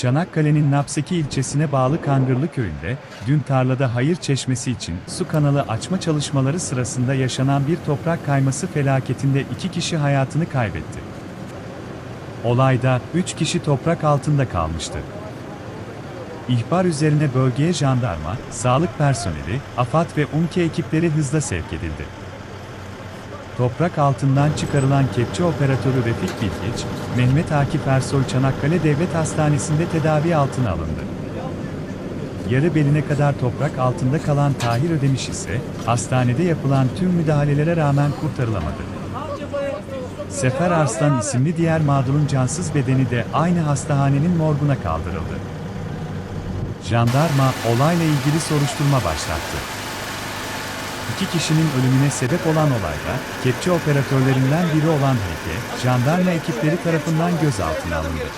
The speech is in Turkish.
Çanakkale'nin Napseki ilçesine bağlı Kangırlı köyünde, dün tarlada hayır çeşmesi için su kanalı açma çalışmaları sırasında yaşanan bir toprak kayması felaketinde iki kişi hayatını kaybetti. Olayda üç kişi toprak altında kalmıştı. İhbar üzerine bölgeye jandarma, sağlık personeli, AFAD ve UMKE ekipleri hızla sevk edildi. Toprak altından çıkarılan kepçe operatörü Refik Bilgiç, Mehmet Akif Ersoy Çanakkale Devlet Hastanesi'nde tedavi altına alındı. Yarı beline kadar toprak altında kalan Tahir Ödemiş ise, hastanede yapılan tüm müdahalelere rağmen kurtarılamadı. Sefer Arslan isimli diğer mağdurun cansız bedeni de aynı hastanenin morguna kaldırıldı. Jandarma olayla ilgili soruşturma başlattı. İki kişinin ölümüne sebep olan olayda, kepçe operatörlerinden biri olan Heke, jandarma ekipleri tarafından gözaltına alındı.